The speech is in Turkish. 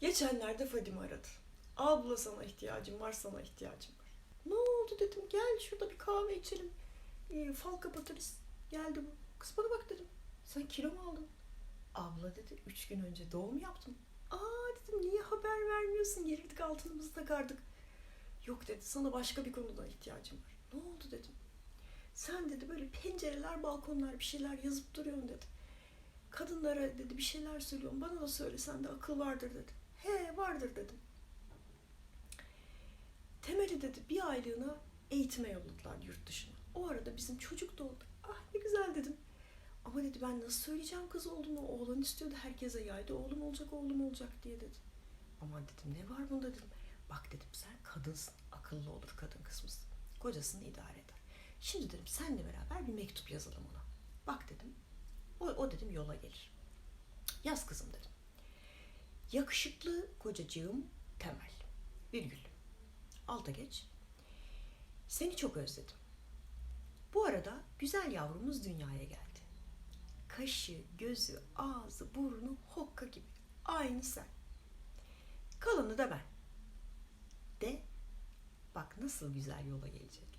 Geçenlerde Fadime aradı. Abla sana ihtiyacım var, sana ihtiyacım var. Ne oldu dedim. Gel şurada bir kahve içelim. Ee, fal kapatırız. Geldi bu. Kız bana bak dedim. Sen kilo mu aldın? Abla dedi. Üç gün önce doğum yaptım. Aa dedim niye haber vermiyorsun? Gelirdik altınımızı takardık. Yok dedi sana başka bir konuda ihtiyacım var. Ne oldu dedim. Sen dedi böyle pencereler, balkonlar bir şeyler yazıp duruyorsun dedi. Kadınlara dedi bir şeyler söylüyorum. Bana da söylesen de akıl vardır dedi. He vardır dedim. Temeli dedi bir aylığına eğitime yolladılar yurt dışına. O arada bizim çocuk doğdu. Ah ne güzel dedim. Ama dedi ben nasıl söyleyeceğim kız olduğunu. Oğlan istiyordu herkese yaydı. Oğlum olacak oğlum olacak diye dedi. Aman dedim ne var bunda dedim. Bak dedim sen kadınsın. Akıllı olur kadın kısmısın. Kocasını idare eder. Şimdi dedim senle beraber bir mektup yazalım ona. Bak dedim. O, o dedim yola gelir. Yaz kızım dedim. Yakışıklı kocacığım Temel. Virgül. Alta geç. Seni çok özledim. Bu arada güzel yavrumuz dünyaya geldi. Kaşı, gözü, ağzı, burnu hokka gibi. Aynı sen. Kalanı da ben. De bak nasıl güzel yola gelecek.